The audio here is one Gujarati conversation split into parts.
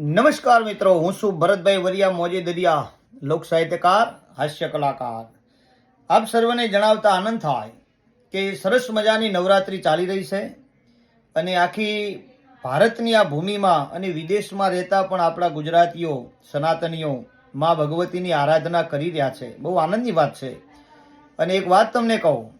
નમસ્કાર મિત્રો, હું છું ભરતભાઈ વરિયા, મોજે દરિયા, લોક સાહિત્યકાર, હાસ્ય કલાકાર. આપ સર્વને જણાવતા આનંદ થાય કે સરસ મજાની નવરાત્રિ ચાલી રહી છે અને આખી ભારતની આ ભૂમિમાં અને વિદેશમાં રહેતા પણ આપણા ગુજરાતીઓ, સનાતનીઓ મા ભગવતીની આરાધના કરી રહ્યા છે. બહુ આનંદની વાત છે. અને એક વાત તમને કહું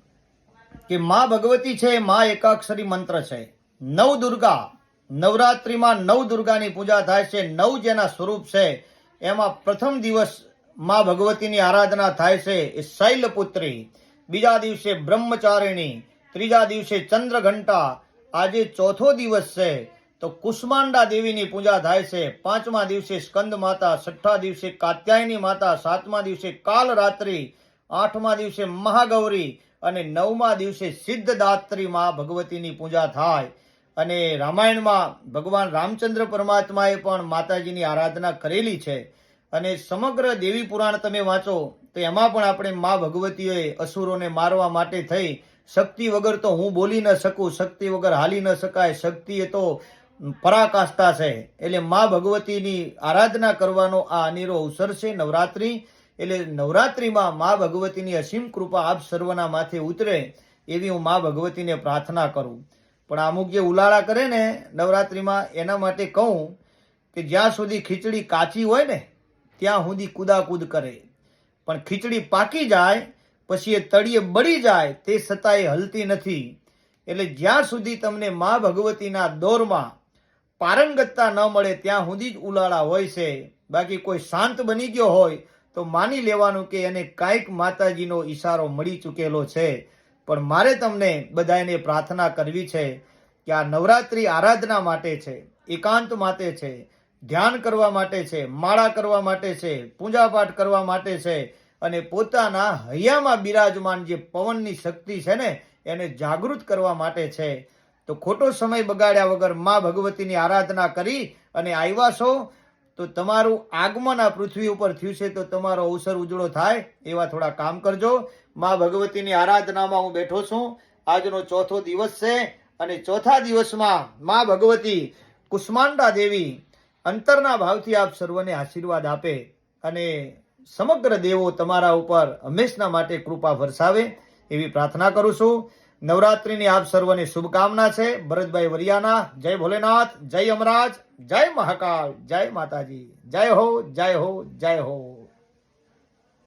કે મા ભગવતી છે, મા એકાક્ષરી મંત્ર છે. નવ દુર્ગા નવરાત્રિમાં નવ દુર્ગાની પૂજા થાય છે, નવ જેના સ્વરૂપ છે. એમાં પ્રથમ દિવસ મા ભગવતીની આરાધના થાય છે એ શૈલપુત્રી, બીજા દિવસે બ્રહ્મચારિણી, ત્રીજા દિવસે ચંદ્રઘંટા, આજે ચોથો દિવસ છે. તો કુષ્માંડા દેવીની પૂજા થાય છે, પાંચમા દિવસે સ્કંદ માતા, છઠ્ઠા દિવસે કાત્યાયની માતા, સાતમા દિવસે કાલરાત્રિ, આઠમા દિવસે મહાગૌરી અને નવમા દિવસે સિદ્ધદાત્રી મા ભગવતીની પૂજા થાય. અને રામાયણમાં ભગવાન રામચંદ્ર પરમાત્માએ પણ માતાજીની આરાધના કરેલી છે. અને સમગ્ર દેવી પુરાણ તમે વાંચો, તો એમાં પણ આપણે મા ભગવતીઓએ અસુરોને મારવા માટે થઈ. શક્તિ વગર તો હું બોલી ન શકું, શક્તિ વગર હાલી ન શકાય, શક્તિ એ તો પરાકાષ્ઠા છે. એટલે મા ભગવતીની આરાધના કરવાનો આ અનેરો અવસર છે નવરાત્રિ. એટલે નવરાત્રિમાં મા ભગવતીની અસીમ કૃપા આપ સર્વના માથે ઉતરે, એવી હું મા ભગવતીને પ્રાર્થના કરું. પણ અમુક જે ઉલાળા કરે ને નવરાત્રિમાં, એના માટે કહું કે જ્યાં સુધી ખીચડી કાચી હોય ને, ત્યાં સુધી કુદાકૂદ કરે. પણ ખીચડી પાકી જાય, પછી એ તળિયે બળી જાય, તે છતાંય હલતી નથી. એટલે જ્યાં સુધી તમને મા ભગવતીના દોરમાં પારંગતતા ન મળે, ત્યાં સુધી જ ઉલાળા હોય છે. બાકી કોઈ શાંત બની ગયો હોય, તો માની લેવાનું કે એને કાંઈક માતાજીનો ઈશારો મળી ચૂકેલો છે. પણ મારે તમને બધાને પ્રાર્થના કરવી છે કે આ નવરાત્રિ આરાધના માટે છે, એકાંત માટે છે, ધ્યાન કરવા માટે છે, માળા કરવા માટે છે, પૂજાપાઠ કરવા માટે છે અને પોતાના હૈયામાં બિરાજમાન જે પવનની શક્તિ છે ને, એને જાગૃત કરવા માટે છે. તો ખોટો સમય બગાડ્યા વગર મા ભગવતીની આરાધના કરી અને આવ્યા છો તો તમારું આગમન આ પૃથ્વી ઉપર થયું છે, તો તમારો અવસર ઉજળો થાય એવા થોડા કામ કરજો. મા ભગવતીની આરાધનામાં હું બેઠો છું. આજનો ચોથો દિવસ છે અને ચોથા દિવસમાં મા ભગવતી કુષ્માંડા દેવી અંતરના ભાવથી આપ સર્વને આશીર્વાદ આપે અને સમગ્ર દેવો તમારા ઉપર હંમેશના માટે કૃપા વરસાવે એવી પ્રાર્થના કરું છું. નવરાત્રિની આપ સર્વની શુભકામના છે. ભરતભાઈ વરિયાના, જય ભોલેનાથ, જય અમરાજ, જય મહાકાળ જય માતાજી, જય હો જય હો જય હો.